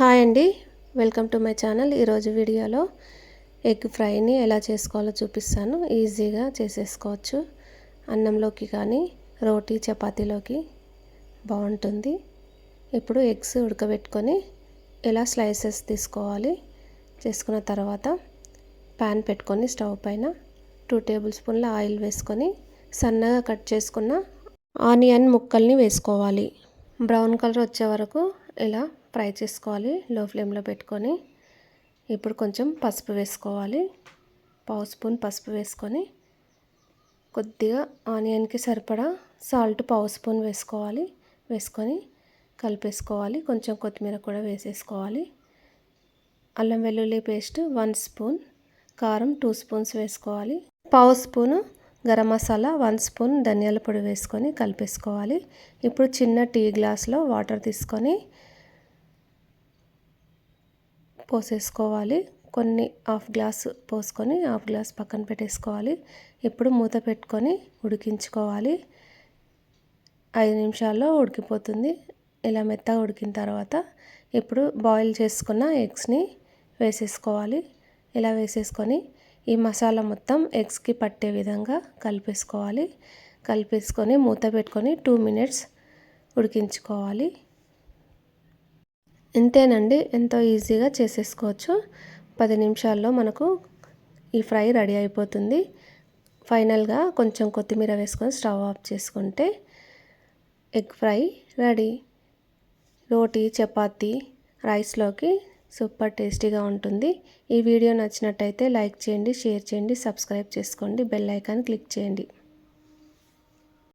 Hi అండి. Welcome to my channel. ఈరోజు వీడియోలో ఎగ్ ఫ్రైని ఎలా చేసుకోవాలో చూపిస్తాను. ఈజీగా చేసేసుకోవచ్చు. అన్నంలోకి కానీ రోటీ చపాతీలోకి బాగుంటుంది. ఇప్పుడు ఎగ్స్ ఉడకబెట్టుకొని ఎలా స్లైసెస్ తీసుకోవాలి చేసుకున్న తర్వాత ప్యాన్ పెట్టుకొని స్టవ్ పైన టూ టేబుల్ స్పూన్ల ఆయిల్ వేసుకొని సన్నగా కట్ చేసుకున్న ఆనియన్ ముక్కల్ని వేసుకోవాలి. బ్రౌన్ కలర్ వచ్చే వరకు ఇలా ఫ్రై చేసుకోవాలి. లో ఫ్లేమ్లో పెట్టుకొని ఇప్పుడు కొంచెం పసుపు వేసుకోవాలి. పావు స్పూన్ పసుపు వేసుకొని కొద్దిగా ఆనియన్కి సరిపడా సాల్ట్ పావు స్పూన్ వేసుకోవాలి. వేసుకొని కలిపేసుకోవాలి. కొంచెం కొత్తిమీర కూడా వేసేసుకోవాలి. అల్లం వెల్లుల్లి పేస్ట్ వన్ స్పూన్ కారం టూ స్పూన్స్ వేసుకోవాలి. పావు spoon garam masala one spoon ధనియాల పొడి వేసుకొని కలిపేసుకోవాలి. ఇప్పుడు చిన్న టీ గ్లాస్లో వాటర్ తీసుకొని పోసేసుకోవాలి. కొన్ని హాఫ్ గ్లాస్ పోసుకొని హాఫ్ గ్లాస్ పక్కన పెట్టేసుకోవాలి. ఇప్పుడు మూత పెట్టుకొని ఉడికించుకోవాలి. ఐదు నిమిషాల్లో ఉడికిపోతుంది. ఇలా మెత్తగా ఉడికిన తర్వాత ఇప్పుడు బాయిల్ చేసుకున్న ఎగ్స్ని వేసేసుకోవాలి. ఇలా వేసేసుకొని ఈ మసాలా మొత్తం ఎగ్స్కి పట్టే విధంగా కలిపేసుకోవాలి. కలిపేసుకొని మూత పెట్టుకొని టూ మినిట్స్ ఉడికించుకోవాలి. ఇంతేనండి ఎంతో ఈజీగా చేసేసుకోవచ్చు. పది నిమిషాల్లో మనకు ఈ ఫ్రై రెడీ అయిపోతుంది. ఫైనల్గా కొంచెం కొత్తిమీర వేసుకొని స్టవ్ ఆఫ్ చేసుకుంటే egg fry ready. Roti chapati రైస్లోకి సూపర్ టేస్టీగా ఉంటుంది. ఈ వీడియో నచ్చినట్టయితే లైక్ చేయండి షేర్ చేయండి సబ్స్క్రైబ్ చేసుకోండి బెల్ ఐకాన్ క్లిక్ చేయండి.